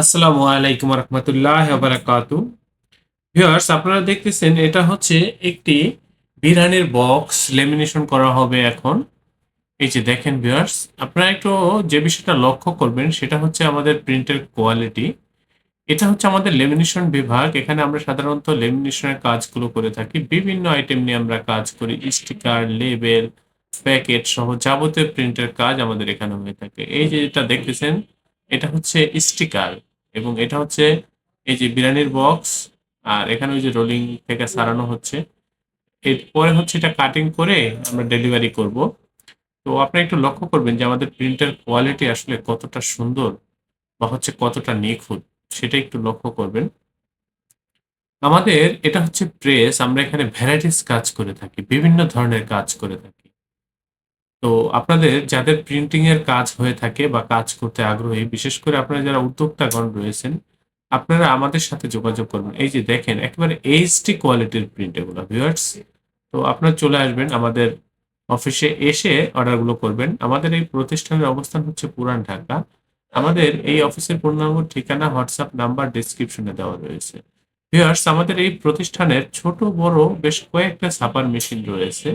আসসালামু আলাইকুম রহমতুল্লাহ বারাকাতু ভিউয়ার্স আপনারা দেখতেছেন, এটা হচ্ছে একটি বিরিয়ানির বক্স লেমিনেশন করা হবে এখন। এই যে দেখেন ভিউয়ার্স আপনারা একটু যে বিষয়টা লক্ষ্য করবেন, সেটা হচ্ছে আমাদের প্রিন্টের কোয়ালিটি এটা হচ্ছে আমাদের লেমিনেশন বিভাগ। এখানে আমরা সাধারণত লেমিনেশনের কাজগুলো করে থাকি। বিভিন্ন আইটেম নিয়ে আমরা কাজ করি। স্টিকার লেবেল প্যাকেট সহ যাবতীয় প্রিন্টের কাজ আমাদের এখানে হয়ে থাকে। এই যে এটা দেখতেছেন এটা হচ্ছে স্টিকার এবং এটা হচ্ছে এই যে বিরিয়ানির বক্স, আর এখানে ওই যে রোলিং থেকে সারানো হচ্ছে। এরপরে হচ্ছে এটা কাটিং করে আমরা ডেলিভারি করব। তো আপনি একটু লক্ষ্য করবেন যে আমাদের প্রিন্টের কোয়ালিটি আসলে কতটা সুন্দর বা হচ্ছে কতটা নিখুঁত, সেটা একটু লক্ষ্য করবেন। আমাদের এটা হচ্ছে প্রেস আমরা এখানে ভ্যারাইটিস কাজ করে থাকি, বিভিন্ন ধরনের কাজ করে থাকি। তো আপনাদের যাদের প্রিন্টিং এর কাজ হয়ে থাকে বা কাজ করতে আগ্রহী, বিশেষ করে আপনারা যারা উদ্যোক্তাগণ রয়েছেন, আপনারা আমাদের সাথে যোগাযোগ করবেন। এই যে দেখেন, একেবারে এইচডি কোয়ালিটির প্রিন্ট এগুলো ভিউয়ার্স তো আপনারা চলে আসবেন আমাদের অফিসে, এসে অর্ডারগুলো করবেন। আমাদের এই প্রতিষ্ঠানের অবস্থান হচ্ছে পুরান ঢাকা। আমাদের এই অফিসের পূর্ণাঙ্গ ঠিকানা হোয়াটসঅ্যাপ নাম্বার ডেসক্রিপশনে দেওয়া রয়েছে। ভিউয়ার্স আমাদের এই প্রতিষ্ঠানের ছোট, বড় বেশ কয়েকটা ছাপার মেশিন রয়েছে।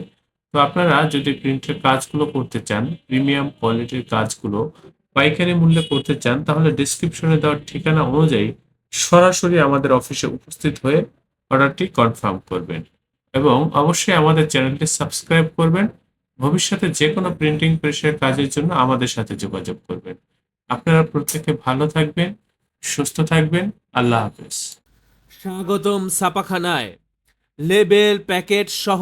তো আপনারা যদি প্রিন্টের কাজগুলো করতে চান প্রিমিয়াম কোয়ালিটির কাজগুলো পাইকারি মূল্যে করতে চান, তাহলে ডেসক্রিপশনে দেওয়ার ঠিকানা অনুযায়ী সরাসরি আমাদের অফিসে উপস্থিত হয়ে অর্ডারটি কনফার্ম করবেন। এবং অবশ্যই আমাদের চ্যানেলটি সাবস্ক্রাইব করবেন। ভবিষ্যতে যে কোনো প্রিন্টিং প্রেসের কাজের জন্য আমাদের সাথে যোগাযোগ করবেন। আপনারা প্রত্যেকে ভালো থাকবেন, সুস্থ থাকবেন। আল্লাহ হাফেজ। স্বাগতম ছাপাখানায়। লেবেল প্যাকেট সহ